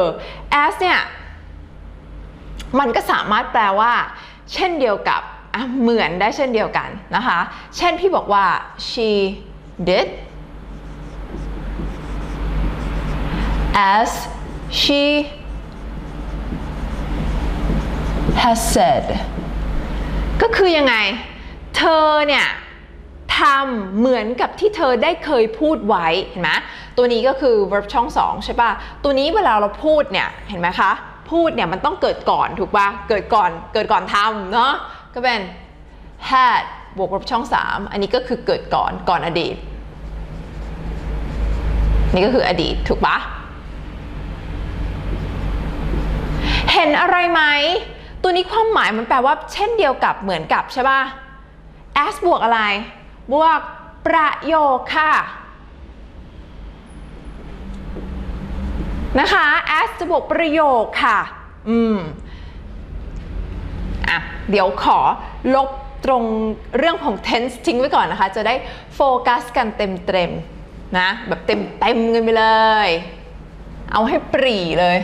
อ as เนี่ย มันก็สามารถแปลว่า เช่นเดียวกับเหมือนได้เช่นเดียวกันนะคะ เช่นพี่บอกว่า she did as she has said ก็คือยังไง เธอเนี่ย ทำเหมือนกับที่เธอได้เคยพูดไว้เห็นไหมตัวนี้ก็คือ verb ช่องสองใช่ปะตัวนี้เวลาเราพูดเนี่ยเห็นไหมคะ พูดเนี่ยมันต้องเกิดก่อนถูกปะเกิดก่อนเกิดก่อนทำเนาะก็เป็น had บวก verb ช่องสามอันนี้ก็คือเกิดก่อนก่อนอดีต นี่ก็คืออดีตถูกปะเห็นอะไรไหม ตัวนี้ความหมายมันแปลว่าเช่นเดียวกับเหมือนกับใช่ป่ะ as บวกอะไร บวกประโยคค่ะนะคะ as จะบวกประโยคค่ะ อืม อะ เดี๋ยวขอลบตรงเรื่องของ tense ทิ้งไว้ก่อนนะคะ จะได้โฟกัสกันเต็มๆนะ แบบเต็มๆกันไปเลย เอาให้ปรีเลย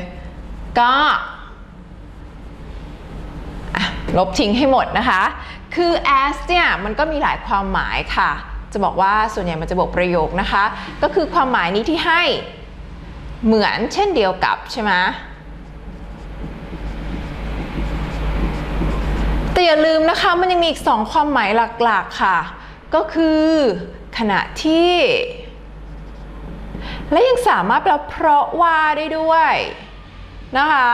ก็อะลบทิ้งให้หมดนะคะ คือ as เนี่ยมันก็มีหลายความหมายค่ะ จะบอกว่าส่วนใหญ่มันจะบอกประโยคนะคะ ก็คือความหมายนี้ที่ให้เหมือนเช่นเดียวกับใช่ไหมแต่อย่าลืมนะคะมันยังมีอีกสองความหมายหลักๆค่ะ ก็คือขณะที่ และยังสามารถแปลเพราะว่าได้ด้วยนะคะ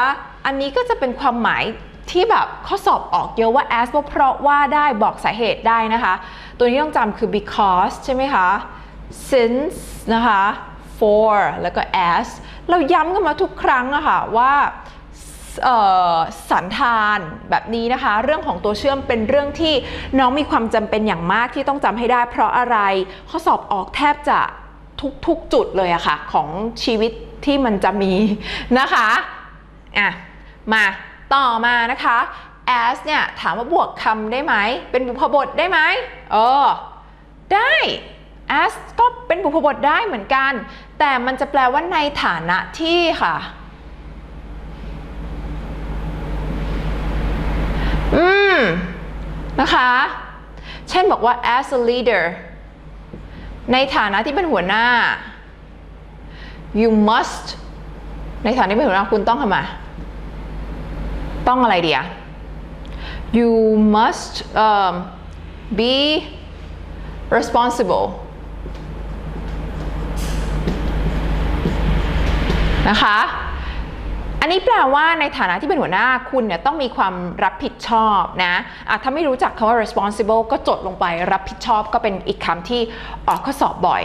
อันนี้ก็จะเป็นความหมาย ที่แบบข้อสอบออกเยอะว่า as ว่าเพราะว่าได้บอกสาเหตุได้นะคะ ตัวนี้ต้องจำคือ because ใช่ไหมคะ since นะคะ for แล้วก็ as เราย้ำกันมาทุกครั้งอะค่ะว่าสันธานแบบนี้นะคะ เรื่องของตัวเชื่อมเป็นเรื่องที่น้องมีความจำเป็นอย่างมากที่ต้องจำให้ได้ เพราะอะไรข้อสอบออกแทบจะทุกๆจุดเลยอะค่ะของชีวิตที่มันจะมีนะคะอะมา ต่อมานะคะ as เนี่ยถามว่าบวกคำได้ไหม เป็นบุพบทได้ไหมเออ ได้ as ก็เป็นบุพบทได้เหมือนกัน แต่มันจะแปลว่าในฐานะที่ค่ะ อืม นะคะ เช่นบอกว่า as a leader ในฐานะที่เป็นหัวหน้า you must ในฐานะที่เป็นหัวหน้าคุณต้องทำไม ต้องอะไรเดีย you must um, be responsible นะคะ อันนี้แปลว่าในฐานะที่เป็นหัวหน้าคุณเนี่ยต้องมีความรับผิดชอบนะะถ้าไม่รู้จักคำว่า responsible ก็จดลงไปรับผิดชอบก็เป็นอีกคำที่ออกข้อสอบบ่อย